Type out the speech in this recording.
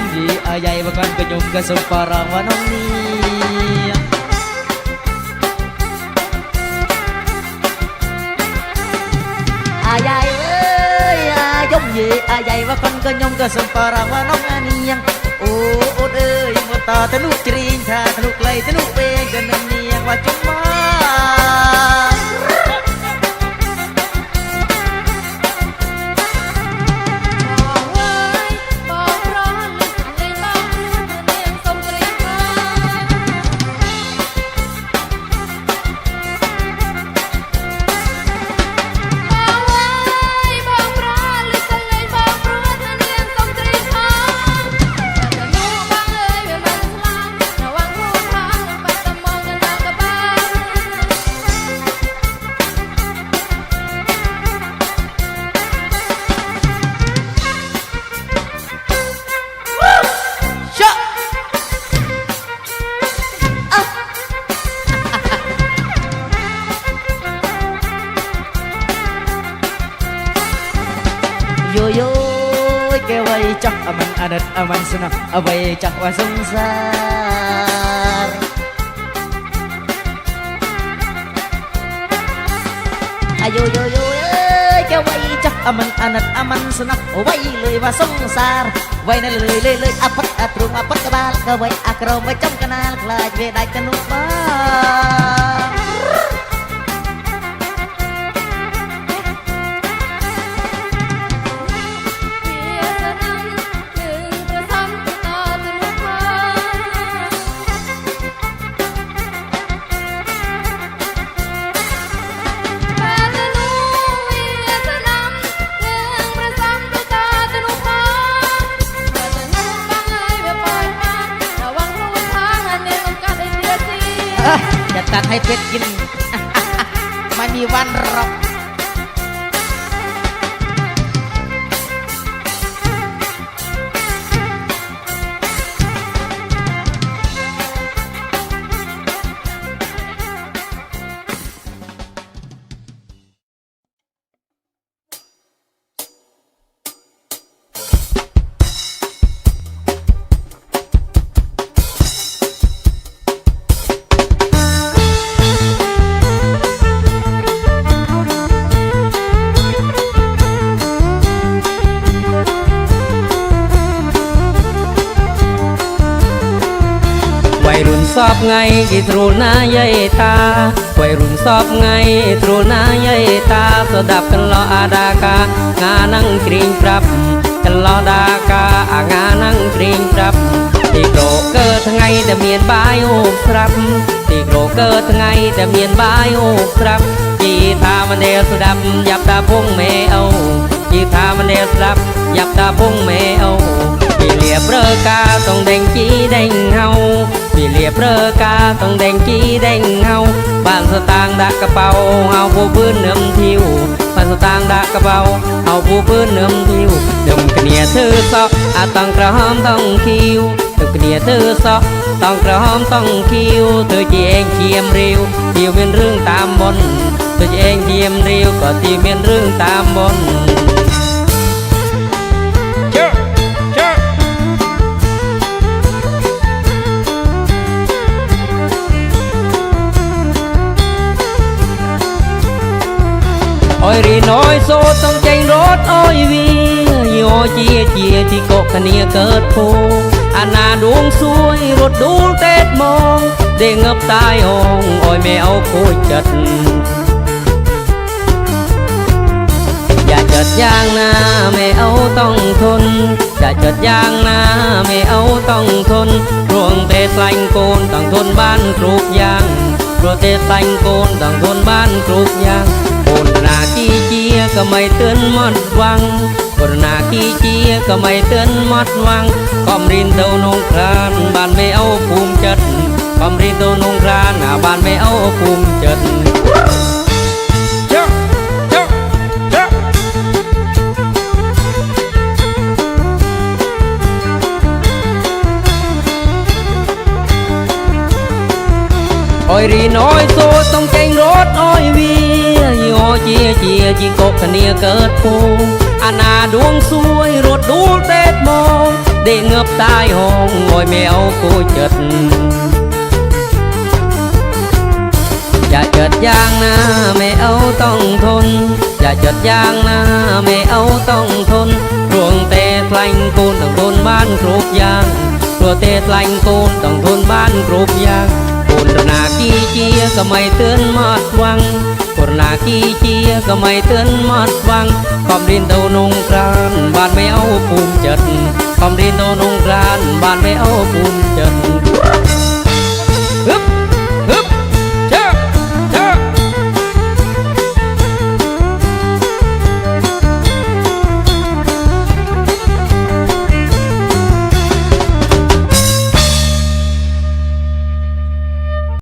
มดีอาใหญ่ว่ากันกระยมกระสุปารางวาน้องนี้อาใหญ่เอ้ยอายมเยอาใหญ่ว่ากันกระยมกระสุปารางวาน้องนียังโอ้โอเอ้ยมตาทะลุจรีนชาทะลุไกลทะลุเวงเดินเนียังว่าจุมา យូយូគេវៃចាស់អមិនអណិតអមិនស្នងអវ័យចាស់វ៉ាសង្សារអាយូយូយូគេវៃចាស់អមិនអណិតអមិនស្នងអវ័យលុយវ៉ាសង្សារវ័យនៅលុយលុយលុយអផិតអទ្រូងអផិតក្បាលក៏វ័យអាក្រមវ័យចំកណាលខ្លាចវាដាច់ទៅនោះបាទ ตัดให้เพชรกิน ไม่มีวันหรอก อบไงกี่ทรูหน้าใหญ่ตาวัยรุ่นสอบไงทรูหน้าใหญ่ตาสดับกันรออาดากางานั่งกรีงปรับ กันรอดากาอางานั่งกรีงปรับตีโกรเกิดไงแต่เมียนบายโอบครับตีโกรเกิดไงแต่เมียนบายโอบครับจีทามันเดวสดับยับตาพุ่งเมเอาจีทามันเดวสดับยับตาพุ่งเมเองแดนจี้แดนเฮ้า ปีเลียบเรอกาต้องแดงกี้แดงเฮาบ้านสตางดักกระเป๋าเอาผู้พื้นเนิ่มทิวบ้านสตางดักกระเป๋าเอาผู้พื้นเนิ่มทิวดิมกระเนียเธอซอกอาต้องกระห้องต้องคิวดิมกระเนียเธอซอกต้องกระห้องต้องคิวเธอจีเองเขียมรียวเดียวเป็นเรื่องตามบนเธอจีเองเขียมรียวก็ตีเป็นเรื่องตามบน ចេញរត់អើយវាយោជាជាទីកកគ្នាកើតភូអាណាដួងសួយរត់ដួលទេតមកដេងឹបតាយអងអើយមេអោខូចចិត្ត อย่าเจิดยางนาไม่เอาต้องทน อย่าเจิดยางนาไม่เอาต้องทนรวงเตะสลงโกนต้องทนบ้านกรูกยางรวงเตะสลงโกนต้องทนบ้านกรูกยาง អូនរាគីជាក៏មិនទឿនមកវាំងអូនរាគីជាក៏មិនទឿនមកវាំងកំរិនទៅនងក្រានបានមេអូភូមិចិត្តកំរិនទៅនងក្រានបានមេអូភូមិចិត្តអើយរីណយសូសំកេងរត់អើយវី ជាជាជីកកគ្នាកើតពូអាណាដួងសួយរត់ដួលទេពមកដេកងើបតាយហងអួយមេអោគូចិត្តយ៉ាចិត្តយ៉ាងណាមេអោតង់ធនយ៉ាចិត្តយ៉ាងណាមេអោតង់ធនរួងតែថ្លាញ់កូនទាំងកូនបានគ្រប់យ៉ាងព្រោះតែថ្លាញ់កូនទាំងធនបានគ្រប់យ៉ាងកូនដំណាគីជាសម័យទឿនមកស្វាំង คนหนาขี้เชียก็ไม่เตือนมัดวังความดินเตานงกรานบ้านไม่เอาภูมิจัดความดินเตานงกรานบ้านไม่เอาภูมิจัด